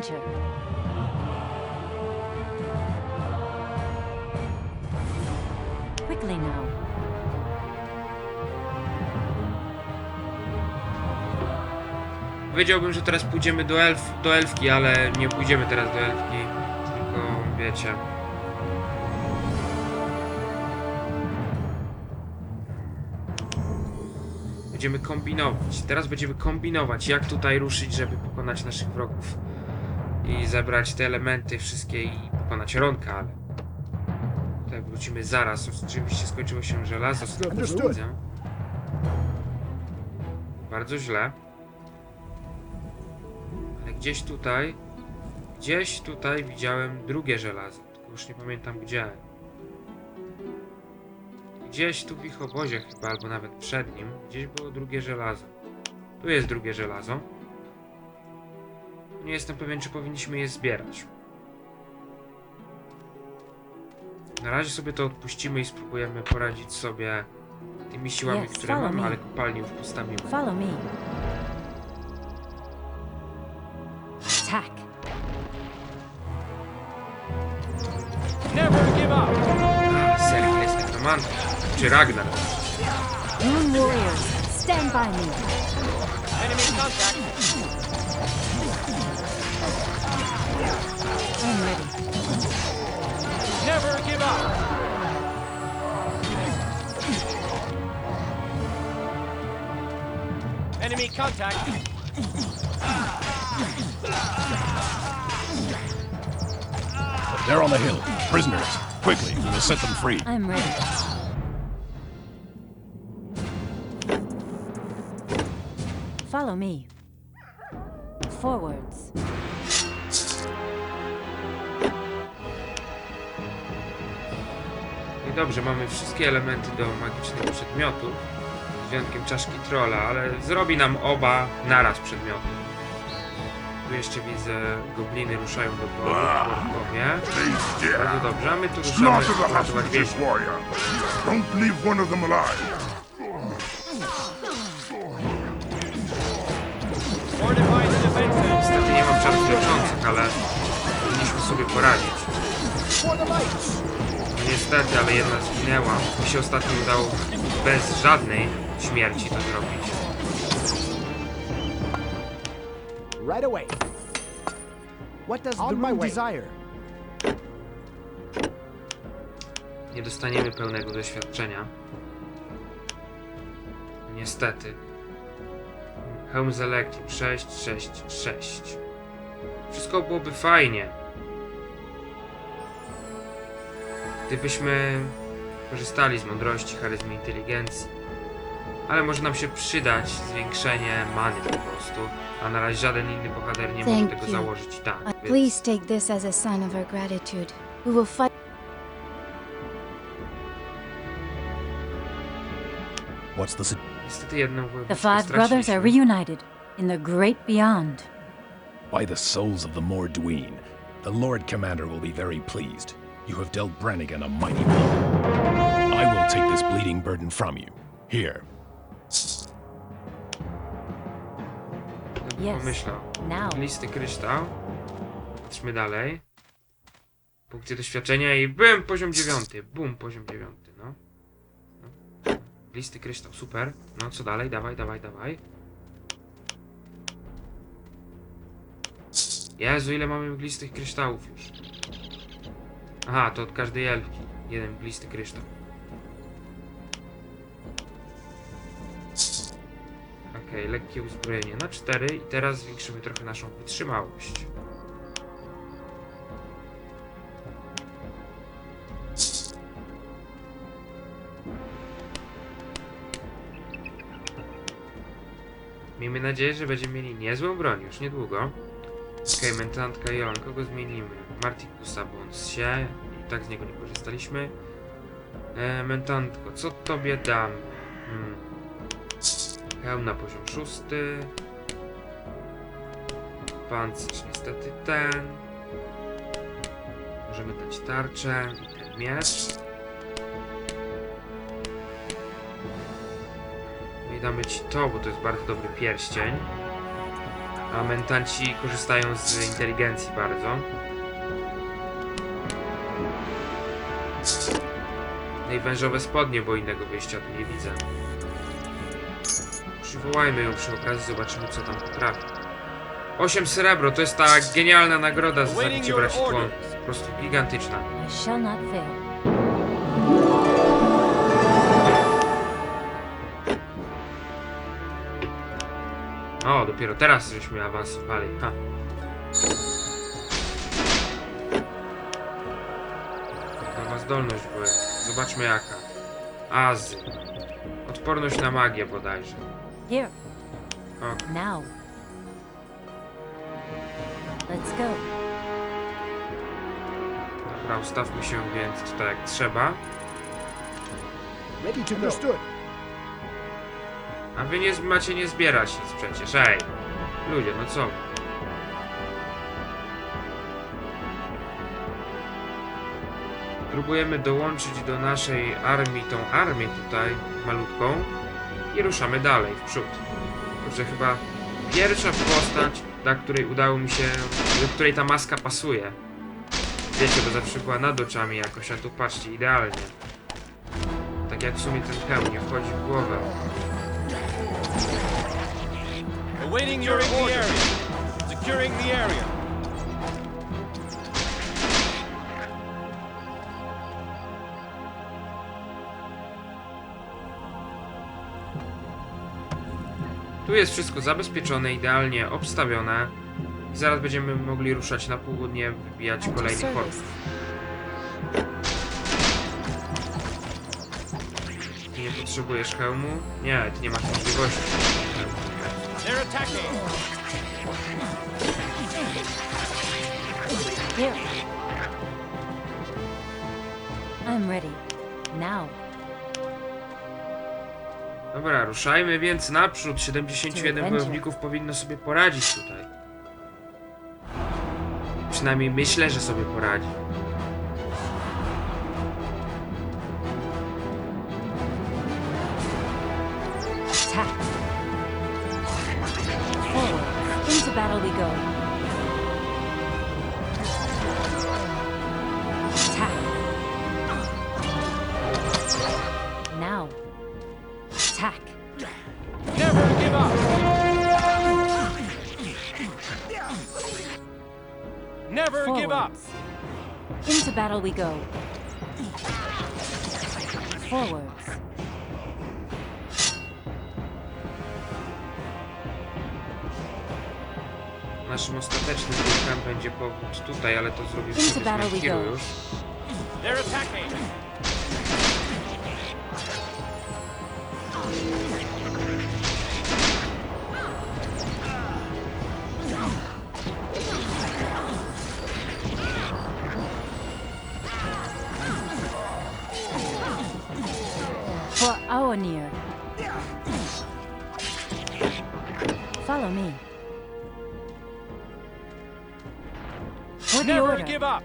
adventure. Quickly now. Powiedziałbym, że teraz pójdziemy do, elf, do elfki, ale nie pójdziemy teraz do elfki. Tylko wiecie. Będziemy kombinować. Teraz będziemy kombinować, jak tutaj ruszyć, żeby pokonać naszych wrogów. I zebrać te elementy wszystkie i pokonać Ronka, ale... Tutaj wrócimy zaraz. Oczywiście skończyło się żelazo. z tego widzę. Bardzo źle. Ale gdzieś tutaj, gdzieś tutaj widziałem drugie żelazo, tylko już nie pamiętam gdzie. Gdzieś tu w ich obozie chyba, albo nawet przed nim, gdzieś było drugie żelazo. Tu jest drugie żelazo. Nie jestem pewien, czy powinniśmy je zbierać. Na razie sobie to odpuścimy i spróbujemy poradzić sobie tymi siłami, Yes, które mamy, me. ale kopalnię już postawimy. Follow me. Attack. Never give up. A, Serki jest nekromanta. Czy Ragnar. Moon warriors, stand by me. Enemy contact. I'm ready. Never give up. Enemy contact. They're on the hill. Prisoners. Quickly, we will set them free. I'm ready. Follow me. Forwards. No dobrze, mamy wszystkie elementy do magicznych przedmiotów. Z wyjątkiem czaszki trolla, ale zrobi nam oba naraz przedmioty. Tu jeszcze widzę, gobliny ruszają do boju. Bardzo dobrze, a my tu ruszamy ratować hostages, więźniów. warrior. Don't leave one of them alive. Fortify the defenses. Niestety nie mam czarów leczących, ale powinniśmy sobie poradzić. Niestety, ale jedna zginęła. Mi się ostatnio udało bez żadnej śmierci to zrobić. Right away. What does the desire? Nie dostaniemy pełnego doświadczenia. Niestety. Hełm z Elektrum 6, 6, 6. Wszystko byłoby fajnie. Gdybyśmy korzystali z mądrości, charyzmy, inteligencji. Ale może nam się przydać zwiększenie many po prostu. A na razie żaden inny bohater nie może Thank tego you. założyć tak. Uh, Więc please take this as a sign of our gratitude. We will fight. What's the... niestety jedną The wojowniczkę five brothers are straciliśmy. reunited in the great beyond. By the souls of the Mordween, the Lord Commander will be very pleased. You have dealt Brannigan a mighty blow. I will take this bleeding burden from you. Here, Yes. pomyślał. Now. Listy kryształ. Patrzmy dalej. Punkty doświadczenia i bum, poziom dziewiąty. Bum, poziom dziewiąty, no. no. Listy kryształ, super. No, co dalej? Dawaj, dawaj, dawaj. Jezu, ile mamy mglistych kryształów już. Aha, to od każdej elfki. Jeden mglisty kryształ. Okej, lekkie uzbrojenie na 4 i teraz zwiększymy trochę naszą wytrzymałość. Miejmy nadzieję, że będziemy mieli niezłą broń już niedługo. Okej, mentantka Jolan, kogo zmienimy? Martikusa, on się tak z niego nie korzystaliśmy. E, mentantko, co tobie dam? Hmm. Hełm na poziom szósty. Pancerz niestety ten. Możemy dać tarczę i ten miecz. No i damy ci to, bo to jest bardzo dobry pierścień. A mentanci korzystają z inteligencji bardzo. No i wężowe spodnie, bo innego wyjścia tu nie widzę. Przywołajmy ją przy okazji, zobaczymy co tam potrafi. 8 srebro, to jest ta genialna nagroda za zabicie braci Tłon. Po prostu gigantyczna. O, dopiero teraz żeśmy awansowali. Ha. Nowa zdolność była. Zobaczmy jaka. Azy. Odporność na magię bodajże. Here, O, now. Let's go. dobra, ustawmy się więc tutaj jak trzeba. Ready to go. Understood. A wy nie z- macie nie zbierać nic przecież, ej. Ludzie, no co? wy? Próbujemy dołączyć do naszej armii tą armię tutaj, malutką. I ruszamy dalej, w przód. Dobrze, chyba pierwsza postać, dla której udało mi się, do której ta maska pasuje. Wiecie, bo zawsze była nad oczami jakoś, a tu patrzcie, idealnie. Tak jak w sumie ten hełm nie wchodzi w głowę. Awaiting your orders. Securing the area. Tu jest wszystko zabezpieczone, idealnie obstawione. I zaraz będziemy mogli ruszać na południe, wybijać At your kolejny service. korpus. Ty nie potrzebujesz hełmu? Nie, ty nie masz możliwości. I'm ready. Now. Dobra, ruszajmy więc naprzód. 71 Będzie. wojowników powinno sobie poradzić tutaj. Przynajmniej myślę, że sobie poradzi. Never give up. Into battle we go. Forwards. Naszym ostatecznym ruchem będzie powód tutaj, ale to zrobił Into battle we Zmękiru go. już. They're attacking. Follow me. For the Never order. give up.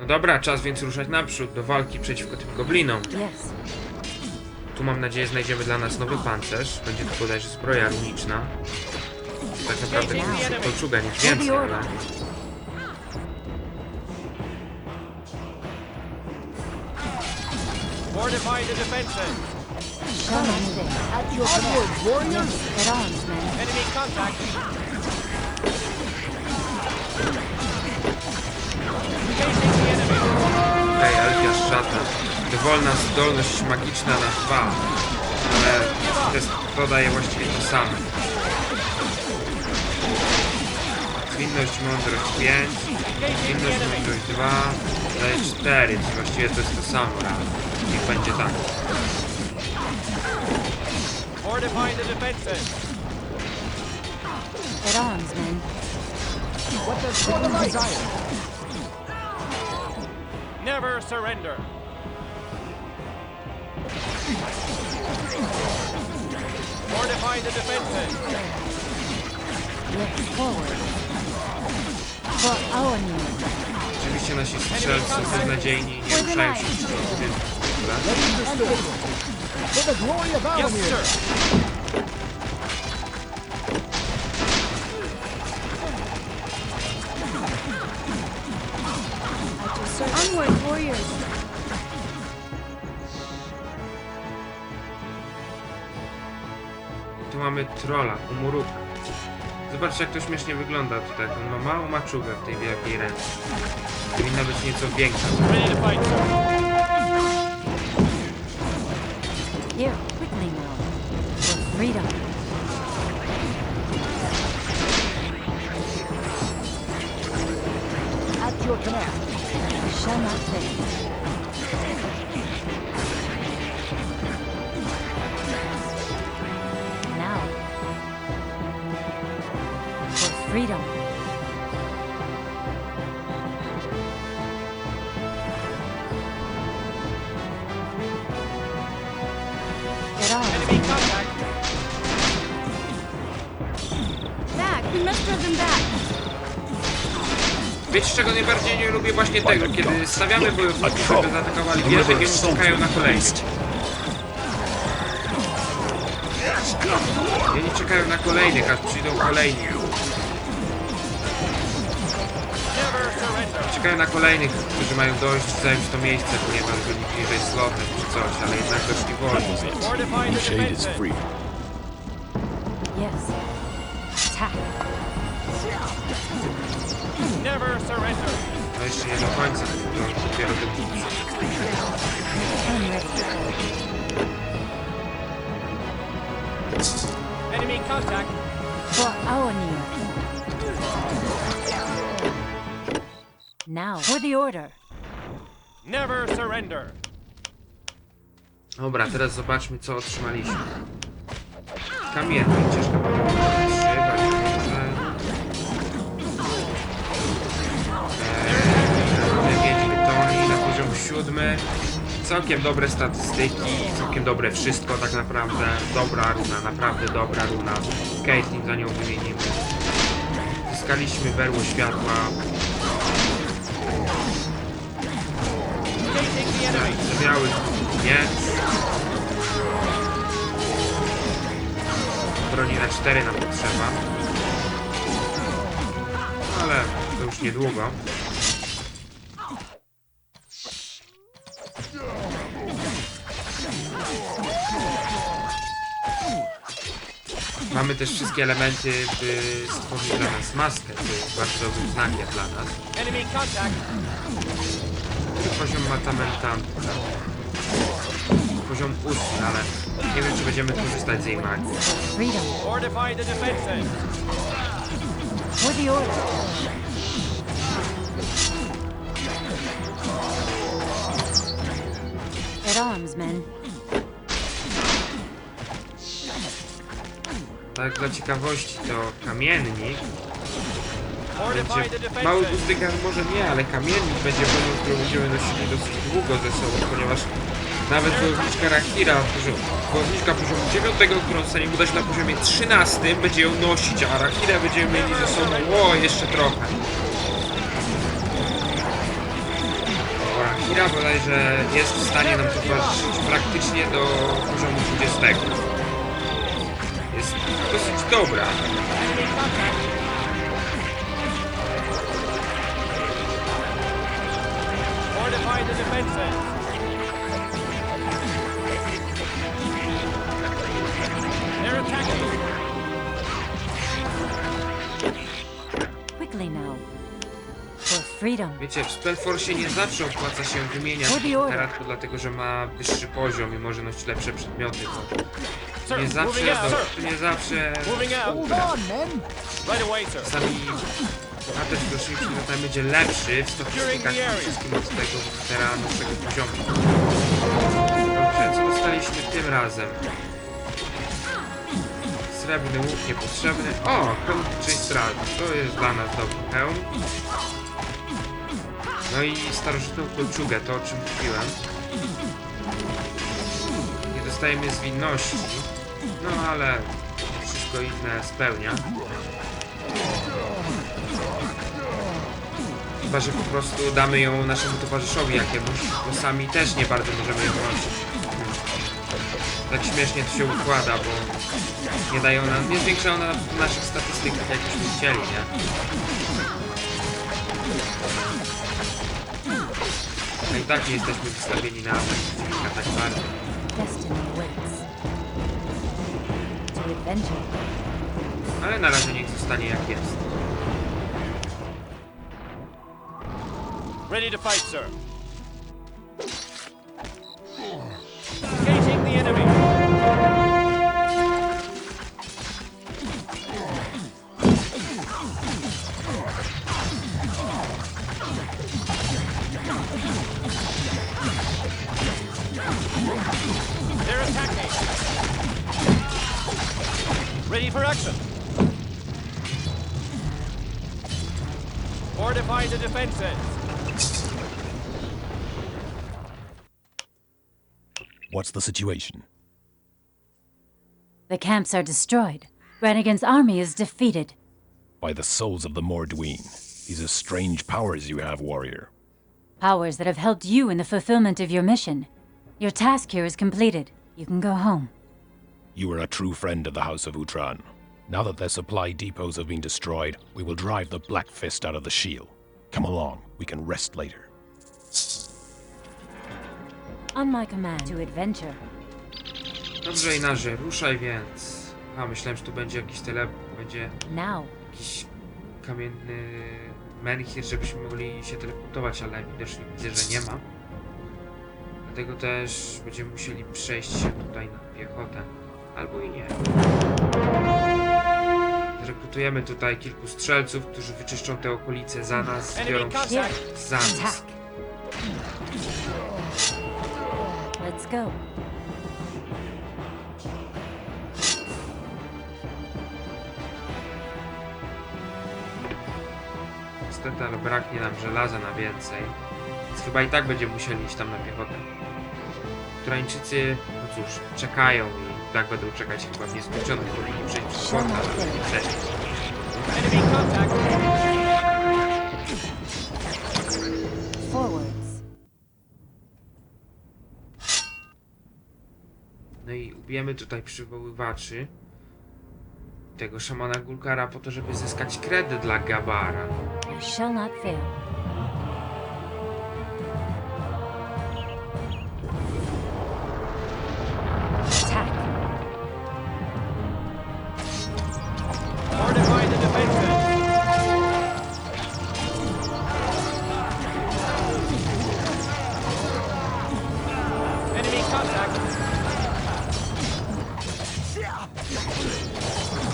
No dobra, czas więc ruszać naprzód do walki przeciwko tym goblinom. Yes. Tu mam nadzieję znajdziemy dla nas nowy pancerz. Będzie to bodajże zbroja runiczna. Tak naprawdę Wow. kolczuga, nic więcej, ale... Fortify the defenses. On there. At your command, warriors. At arms, men. Enemy contact. Enemy. Okej, Elfia Szata. Dowolna zdolność magiczna na dwa. Ale to, jest, to daje właściwie to samo. Zwinność, mądrość 5. Zwinność, mądrość 2. Daje 4, więc właściwie to jest to samo. Niech będzie tak. Fortify the defenses. At arms, men. What does the desire? Never surrender. Fortify the defenses. Look forward. For Aonir. Oczywiście nasi strzelcy są beznadziejni, nie ruszają się w budynku. Dobra. For the glory of Alamir. Yes, sir. Onward, warriors. Tu mamy trola, umurówkę. Zobaczcie, jak to śmiesznie wygląda tutaj. On ma małą maczugę w tej wielkiej ręce. Powinna być nieco większa. Ready to fight, sir. Freedom. At your command. I shall not fail. Now. For freedom. Lubię? Właśnie tego, kiedy stawiamy bojowników, żeby zaatakowali wieżę i oni czekają na kolejnych. I oni czekają na kolejnych, aż przyjdą kolejni. Czekają na kolejnych, którzy mają dojść, zająć to miejsce, ponieważ byli bliżej slotem czy coś, ale jednak doszli wolno. Shade is free. Yes. Attack. Never surrender. No jeszcze nie do końca, to dopiero do końca. I'm ready. Enemy contact. For Aonir. Now, for the order. Never surrender. Dobra, teraz zobaczmy co otrzymaliśmy. Kamienny, ciężka Całkiem dobre statystyki, całkiem dobre wszystko tak naprawdę. Dobra runa, naprawdę dobra runa. Caitlyn za nią wymienimy. Zyskaliśmy berło światła. Biały miecz. Broni na 4 nam potrzeba. Ale to już niedługo. Mamy też wszystkie elementy, by stworzyć dla nas maskę, co jest bardzo dobrym znakiem dla nas. Który poziom ma ta mentantka? Poziom ósmy, ale nie wiem czy będziemy korzystać z jej magii. At arms, men. Tak dla ciekawości to kamiennik będzie... Mały bustygan może nie, ale kamiennik będzie bronią, którą będziemy nosili dosyć długo ze sobą, ponieważ nawet wojowniczka Rahira, wojowniczka poziomu 9, którą staniemy udać na poziomie 13, będzie ją nosić, a Rahira będziemy mieli ze sobą, o, jeszcze trochę. Bo Rahira bodajże jest w stanie nam towarzyszyć praktycznie do poziomu 20. For freedom. Wiecie, w Spellforce nie zawsze opłaca się wymieniać literatku, dlatego że ma wyższy poziom i może nosić lepsze przedmioty. Nie zawsze, moving out. do, nie zawsze moving out. Hold on, men. Right away, sir. czasami bohater z gorszymi przedmiotami będzie lepszy w statystykach wszystkim od tego bohatera nowszego poziomu. Dobrze, co dostaliśmy tym razem? Srebrny łuk niepotrzebny. O, hełm Straży. To jest dla nas dobry hełm. No i starożytną kolczugę, to o czym mówiłem. Nie dostajemy zwinności. No ale wszystko inne spełnia. Chyba, że po prostu damy ją naszemu towarzyszowi jakiemuś, bo sami też nie bardzo możemy ją nosić. Tak śmiesznie to się układa, bo nie dają nam, nie zwiększają nam naszych statystyk, tak jakbyśmy chcieli, nie? No i tak nie jesteśmy wystawieni na atak tak bardzo. Adventure. Ale na razie niech zostanie jak jest. Ready to fight, sir. Ready for action. Fortify the defenses. What's the situation? The camps are destroyed. Brannigan's army is defeated. By the souls of the Mordween. These are strange powers you have, warrior. Powers that have helped you in the fulfillment of your mission. Your task here is completed. You can go home. You are a true friend of the House of Utran. Now that their supply depots have been destroyed, we will drive the Black Fist out of the shield. Come along, we can rest later. On my command to adventure. Dobrze, Inarze, ruszaj więc. A, myślałem, że tu będzie jakiś tele... będzie Now. jakiś kamienny menhir, żebyśmy mogli się teleportować, ale widocznie widzę, że nie ma. Dlatego też będziemy musieli przejść się tutaj na piechotę. Albo i nie. Zrekrutujemy tutaj kilku strzelców, którzy wyczyszczą te okolice za nas, zbiorą za nas. Let's go. Niestety, ale braknie nam żelaza na więcej. Więc chyba i tak będziemy musieli iść tam na piechotę. Ukraińczycy, no cóż, czekają i tak będą czekać chyba w nieskończoność. Powinni przejść przez. Forwards. No i ubijemy tutaj przywoływaczy tego szamana Gulkara po to, żeby zyskać kredyt dla Gabara. You shall not fail.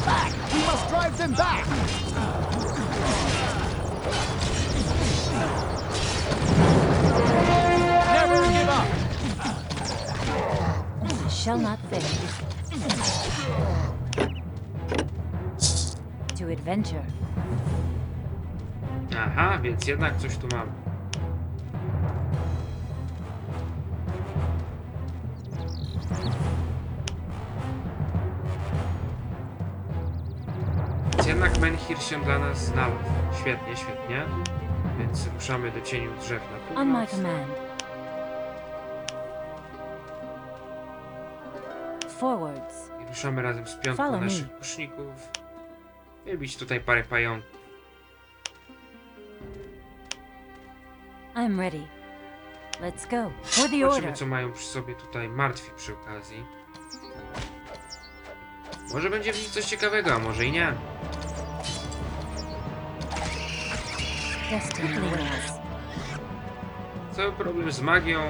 Back! We must drive them back! Never give up. You shall not fail. To adventure. Aha, więc jednak coś tu mamy. Menhir się dla nas znalazł. Świetnie, świetnie. Więc ruszamy do cieniu drzew na On my północ. command. Forwards. I ruszamy razem z piątką Follow me. naszych kuszników. Wybić tutaj parę pająków. I'm ready. Let's go. For the Zobaczymy, order. co mają przy sobie tutaj martwi przy okazji. Może będzie w nich coś ciekawego, a może i nie. Cały problem z magią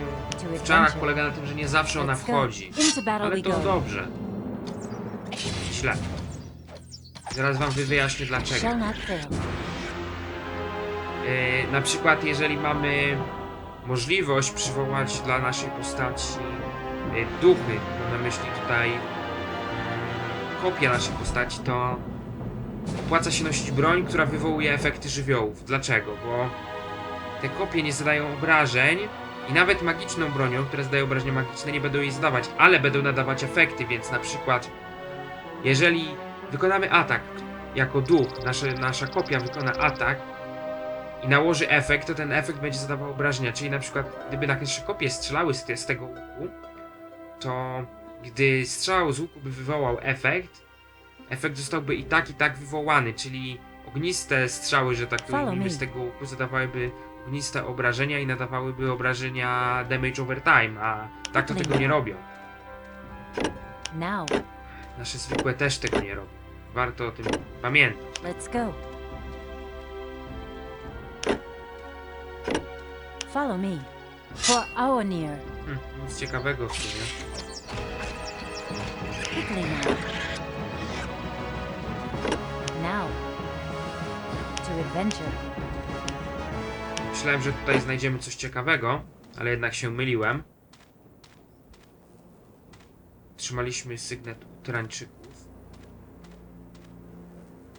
w czarach polega na tym, że nie zawsze ona wchodzi. Ale to dobrze. Źle. Zaraz wam wyjaśnię dlaczego. Yy, na przykład jeżeli mamy możliwość przywołać dla naszej postaci yy, duchy, mam na myśli tutaj mm, kopię naszej postaci, to opłaca się nosić broń, która wywołuje efekty żywiołów. Dlaczego? Bo te kopie nie zadają obrażeń i nawet magiczną bronią, które zadają obrażenia magiczne, nie będą jej zadawać, ale będą nadawać efekty, więc na przykład jeżeli wykonamy atak jako duch, nasze, nasza kopia wykona atak, i nałoży efekt, to ten efekt będzie zadawał obrażenia. Czyli na przykład, gdyby nasze kopie strzelały z, z tego łuku, to gdy strzał z łuku by wywołał efekt, efekt zostałby i tak, i tak wywołany, czyli ogniste strzały, że tak to Follow ujmijmy, me. z tego łuku zadawałyby ogniste obrażenia i nadawałyby obrażenia damage over time, a tak to tego nie robią. Now, Nasze zwykłe też tego nie robią. Warto o tym pamiętać. let's go. Follow me. For Aonir. Hm, nic ciekawego w sumie. Quickly now. Now. To adventure. Myślałem, że tutaj znajdziemy coś ciekawego, ale jednak się myliłem. Trzymaliśmy sygnet u Trańczyków.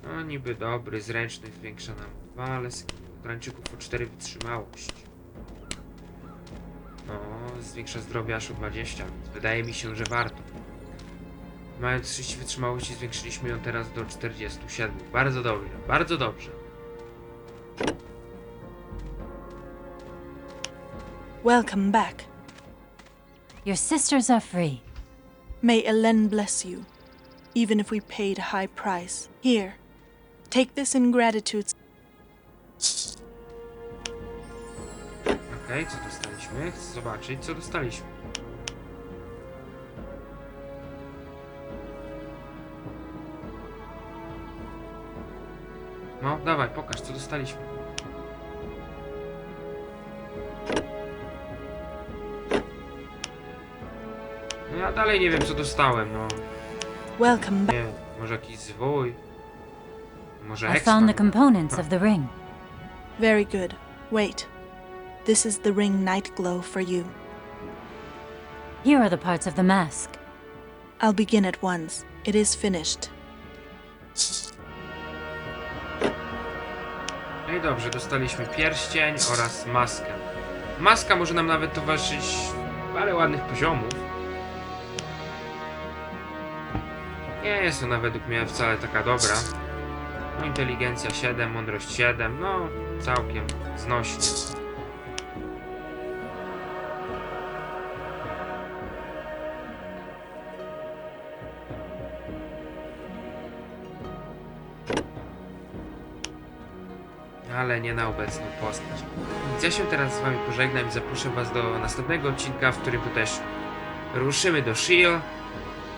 No niby dobry, zręczny, zwiększa nam dwa, ale sygnet u Trańczyków o 4 wytrzymałość. No, zwiększa zdrowie aż o 20, więc wydaje mi się, że warto. Mając 30 wytrzymałości, zwiększyliśmy ją teraz do 47. Bardzo dobrze, bardzo dobrze. Welcome back. Your sisters are free. May Elen bless you, even if we paid a high price. Here, take this in gratitude. Okej, co dostaliśmy? Chcę zobaczyć, co dostaliśmy. No, dawaj, pokaż, co dostaliśmy. No ja dalej nie wiem, co dostałem, no. Welcome back. Nie, może jakiś zwój? Może I found the components of the ring. Very good. Wait. This is the ring night glow for you. Here are the parts of the mask. I'll begin at once. It is finished. Dobrze, dostaliśmy pierścień oraz maskę. Maska może nam nawet towarzyszyć parę ładnych poziomów. Nie jest ona według mnie wcale taka dobra. Inteligencja 7, mądrość 7, no całkiem znośnie. Ale nie na obecną postać. Więc ja się teraz z wami pożegnam i zaproszę was do następnego odcinka, w którym to też ruszymy do Shield,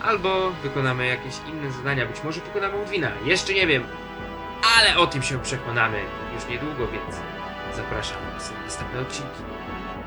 albo wykonamy jakieś inne zadania, być może pokonamy wina, jeszcze nie wiem, ale o tym się przekonamy już niedługo, więc zapraszam was na następne odcinki.